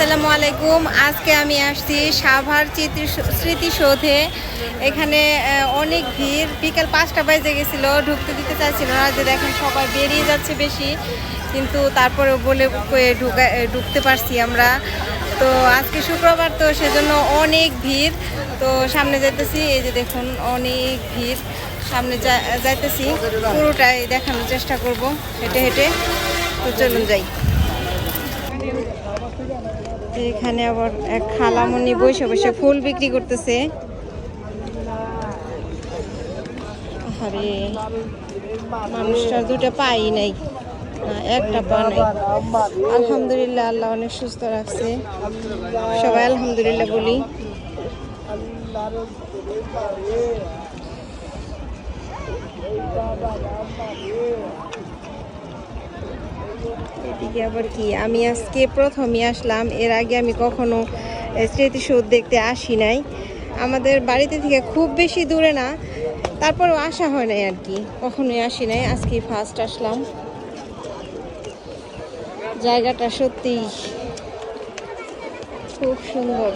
আসসালামু আলাইকুম। আজকে আমি আসছি সাভার চিত্র- স্মৃতিসৌধে। এখানে অনেক ভিড়। বিকাল পাঁচটা বাজে গেছিল, ঢুকতে দিতে চাইছিল না, যে দেখেন সবাই বেরিয়ে যাচ্ছে বেশি। কিন্তু তারপরে বলে ঢুকা ঢুকতে পারছি আমরা। তো আজকে শুক্রবার, তো সেজন্য অনেক ভিড়। তো সামনে যাইতেছি, এই যে দেখুন, অনেক ভিড়। সামনে যাইতেছি। পুরোটাই দেখানোর চেষ্টা করব, হেঁটে হেঁটে। তো চলুন যাই। এখানে আবার এক খালামণি বসে বসে ফুল বিক্রি করতেছে। আরে মানুষটার দুটো পাই নাই একটা পা নাই। আলহামদুলিল্লাহ, আল্লাহ অনেক সুস্থ রাখছে। সবাই আলহামদুলিল্লাহ বলি। এদিকে আবার কি? আমি আজকে প্রথমই আসলাম। এর আগে আমি কখনো স্মৃতিসৌধ দেখতে আসি নাই। আমাদের বাড়িতে থেকে খুব বেশি দূরে না। তারপরেও আসা হয় নাই আর কি। কখনোই আসি নাই। আজকে ফার্স্ট আসলাম। জায়গাটা সত্যিই খুব সুন্দর।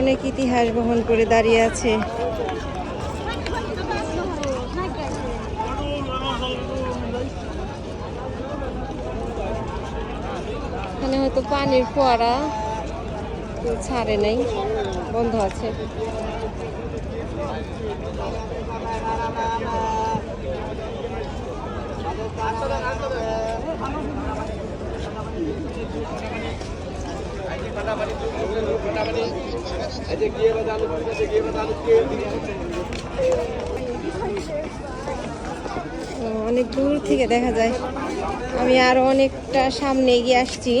অনেক ইতিহাস বহন করে দাঁড়িয়ে আছে। এখানে হয়তো পানির ফোয়ারা ছাড়ে নাই বন্ধ আছে। অনেক দূর থেকে দেখা যায়। আমি আরও অনেকটা সামনে এগিয়ে আসছি।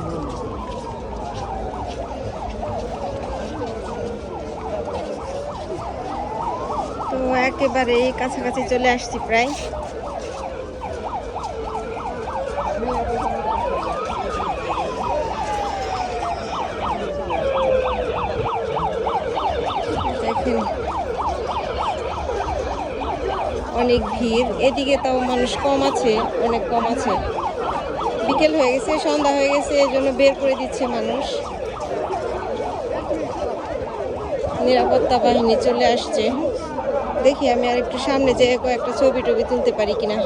তো একেবারে কাছাকাছি চলে আসছি প্রায়। অনেক ভিড়। এদিকে তাও মানুষ কম আছে, অনেক কম আছে। বিকেল হয়ে গেছে, সন্ধ্যা হয়ে গেছে এই জন্য বের করে দিচ্ছে মানুষ। নিরাপত্তা বাহিনী চলে আসছে। দেখি আমি আর একটু সামনে যেয়ে কয়েকটা ছবি টবি তুলতে পারি কিনা।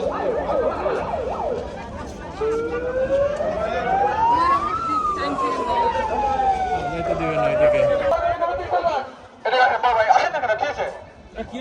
কি